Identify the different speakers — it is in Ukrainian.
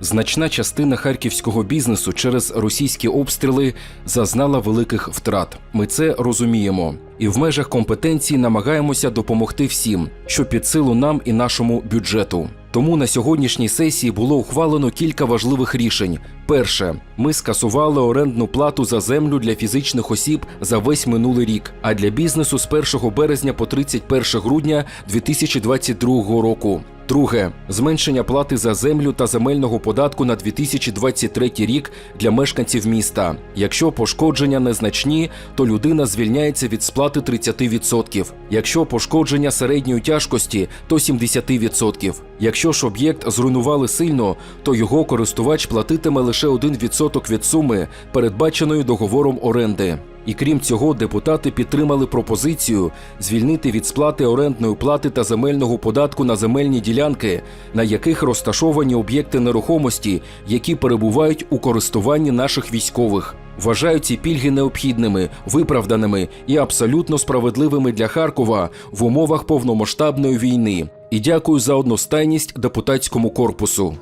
Speaker 1: Значна частина харківського бізнесу через російські обстріли зазнала великих втрат. Ми це розуміємо. І в межах компетенції намагаємося допомогти всім, що під силу нам і нашому бюджету. Тому на сьогоднішній сесії було ухвалено кілька важливих рішень. Перше, ми скасували орендну плату за землю для фізичних осіб за весь минулий рік, а для бізнесу з 1 березня по 31 грудня 2022 року. Друге зменшення плати за землю та земельного податку на 2023 рік для мешканців міста. Якщо пошкодження незначні, то людина звільняється від сплати 30%. Якщо пошкодження середньої тяжкості, то 70%. Якщо ж об'єкт зруйнували сильно, то його користувач платитиме лише 1% від суми, передбаченої договором оренди. І крім цього, депутати підтримали пропозицію звільнити від сплати орендної плати та земельного податку на земельні ділянки, на яких розташовані об'єкти нерухомості, які перебувають у користуванні наших військових. Вважають ці пільги необхідними, виправданими і абсолютно справедливими для Харкова в умовах повномасштабної війни. І дякую за одностайність депутатському корпусу.